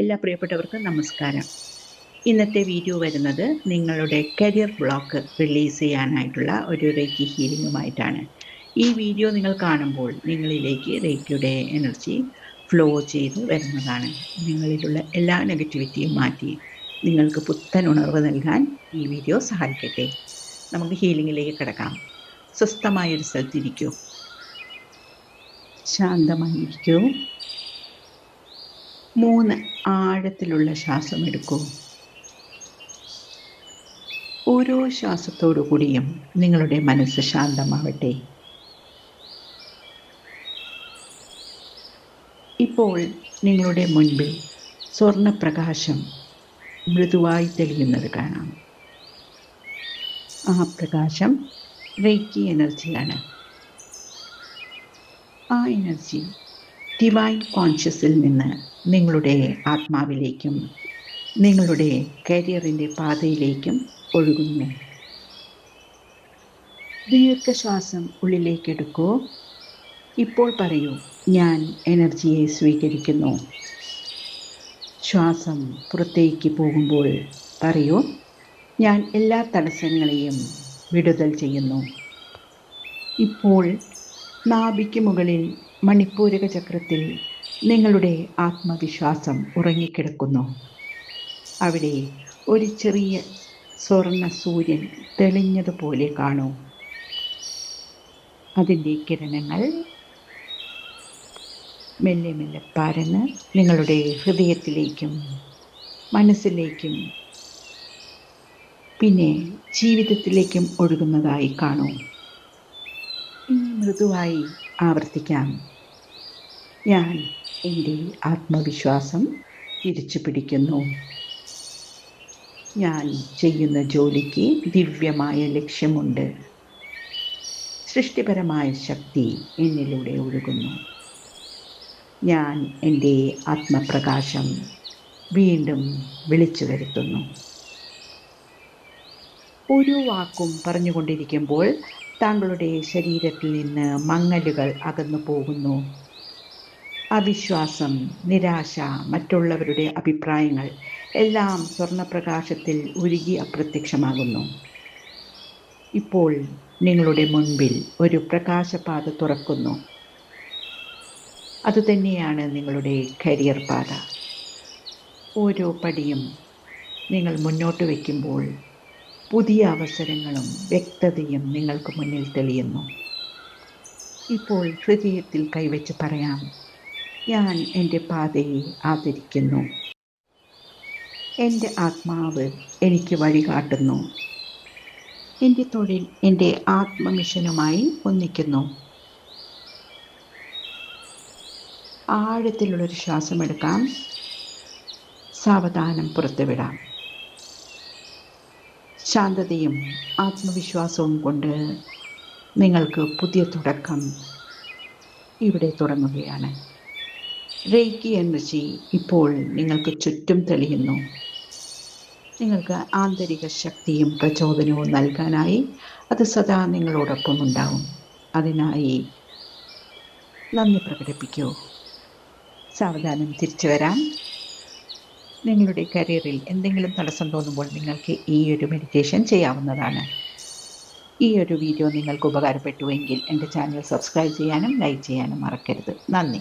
എല്ലാ പ്രിയപ്പെട്ടവർക്കും നമസ്കാരം. ഇന്നത്തെ വീഡിയോ വരുന്നത് നിങ്ങളുടെ കരിയർ ബ്ലോക്ക് റിലീസ് ചെയ്യാനായിട്ടുള്ള ഒരു റേക്കി ഹീലിംഗുമായിട്ടാണ് ഈ വീഡിയോ നിങ്ങൾ കാണുമ്പോൾ നിങ്ങളിലേക്ക് റേക്കിയുടെ എനർജി ഫ്ലോ ചെയ്ത് വരുന്നതാണ്. നിങ്ങളിലുള്ള എല്ലാ നെഗറ്റിവിറ്റിയും മാറ്റി നിങ്ങൾക്ക് പുത്തൻ ഉണർവ് നൽകാൻ ഈ വീഡിയോ സഹായിക്കട്ടെ. നമുക്ക് ഹീലിംഗിലേക്ക് കിടക്കാം. സ്വസ്ഥമായൊരു സ്ഥലത്തിരിക്കൂ ശാന്തമായിരിക്കൂ. മൂന്ന് ആഴത്തിലുള്ള ശ്വാസം എടുക്കൂ ഓരോ ശ്വാസത്തോടു കൂടിയും നിങ്ങളുടെ മനസ്സ് ശാന്തമാവട്ടെ. ഇപ്പോൾ നിങ്ങളുടെ മുൻപിൽ സ്വർണപ്രകാശം മൃദുവായി തെളിയുന്നത് കാണാം. ആ പ്രകാശം റേക്കി എനർജിയാണ്. ആ എനർജി ഡിവൈൻ കോൺഷ്യസിൽ നിന്ന് നിങ്ങളുടെ ആത്മാവിലേക്കും നിങ്ങളുടെ കരിയറിന്റെ പാതയിലേക്കും ഒഴുകുന്നു. ദീർഘശ്വാസം ഉള്ളിലേക്കെടുക്കൂ. ഇപ്പോൾ പറയൂ ഞാൻ എനർജിയെ സ്വീകരിക്കുന്നു. ശ്വാസം പുറത്തേക്ക് പോകുമ്പോൾ പറയൂ ഞാൻ എല്ലാ തടസ്സങ്ങളെയും വിടുതൽ ചെയ്യുന്നു. ഇപ്പോൾ നാഭിക്ക് മുകളിൽ മണിപ്പൂരക ചക്രത്തിൽ നിങ്ങളുടെ ആത്മവിശ്വാസം ഉറങ്ങിക്കിടക്കുന്നു. അവിടെ ഒരു ചെറിയ സ്വർണ സൂര്യൻ തെളിഞ്ഞതുപോലെ കാണൂ. അതിന്റെ കിരണങ്ങൾ മെല്ലെ മെല്ലെ പരന്ന് നിങ്ങളുടെ ഹൃദയത്തിലേക്കും മനസ്സിലേക്കും പിന്നെ ജീവിതത്തിലേക്കും ഒഴുകുന്നതായി കാണൂ. ഇനി മൃദുവായി ആവർത്തിക്കാം. ഞാൻ എന്റെ ആത്മവിശ്വാസം തിരിച്ചു പിടിക്കുന്നു. ഞാൻ ചെയ്യുന്ന ജോലിക്ക് ദിവ്യമായ ലക്ഷ്യമുണ്ട്. സൃഷ്ടിപരമായ ശക്തി എന്നിലൂടെ ഒഴുകുന്നു. ഞാൻ എന്റെ ആത്മപ്രകാശം വീണ്ടും വിളിച്ചു വരുത്തുന്നു. ഒരു വാക്കും പറഞ്ഞുകൊണ്ടിരിക്കുമ്പോൾ താങ്കളുടെ ശരീരത്തിൽ നിന്ന് മങ്ങലുകൾ അകന്നു പോകുന്നു. അവിശ്വാസം നിരാശ മറ്റുള്ളവരുടെ അഭിപ്രായങ്ങൾ എല്ലാം സ്വർണപ്രകാശത്തിൽ ഉരുകി അപ്രത്യക്ഷമാകുന്നു. ഇപ്പോൾ നിങ്ങളുടെ മുൻപിൽ ഒരു പ്രകാശപാത തുറക്കുന്നു. അതുതന്നെയാണ് നിങ്ങളുടെ കരിയർ പാത. ഓരോ പടിയും നിങ്ങൾ മുന്നോട്ട് വയ്ക്കുമ്പോൾ പുതിയ അവസരങ്ങളും വ്യക്തതയും നിങ്ങൾക്ക് മുന്നിൽ തെളിയുന്നു. ഇപ്പോൾ ഹൃദയത്തിൽ കൈവച്ച് പറയാം ഞാൻ എന്റെ പാതയെ ആദരിക്കുന്നു. എന്റെ ആത്മാവ് എനിക്ക് വഴികാട്ടുന്നു. എന്റെ തൊഴിൽ എന്റെ ആത്മമിഷനുമായി ഒന്നിക്കുന്നു. ആഴത്തിലുള്ളൊരു ശ്വാസമെടുക്കാം. സാവധാനം പുറത്തുവിടാം. ശാന്തതയും ആത്മവിശ്വാസവും കൊണ്ട് നിങ്ങൾക്ക് പുതിയ തുടക്കം ഇവിടെ തുടങ്ങുകയാണ്. റേക്കി എനർജി ഇപ്പോൾ നിങ്ങൾക്ക് ചുറ്റും തെളിയുന്നു. നിങ്ങൾക്ക് ആന്തരിക ശക്തിയും പ്രചോദനവും നൽകാനായി അത് സദാ നിങ്ങളോടൊപ്പം ഉണ്ടാവും. അതിനായി നന്ദി പ്രകടിപ്പിക്കൂ. സാവധാനം തിരിച്ചു വരാം നിങ്ങളുടെ കരിയറിൽ എന്തെങ്കിലും തടസ്സം തോന്നുമ്പോൾ നിങ്ങൾക്ക് ഈ ഒരു മെഡിറ്റേഷൻ ചെയ്യാവുന്നതാണ്. ഈ ഒരു വീഡിയോ നിങ്ങൾക്ക് ഉപകാരപ്പെട്ടുവെങ്കിൽ എന്റെ ചാനൽ സബ്സ്ക്രൈബ് ചെയ്യാനും ലൈക്ക് ചെയ്യാനും മറക്കരുത്. നന്ദി.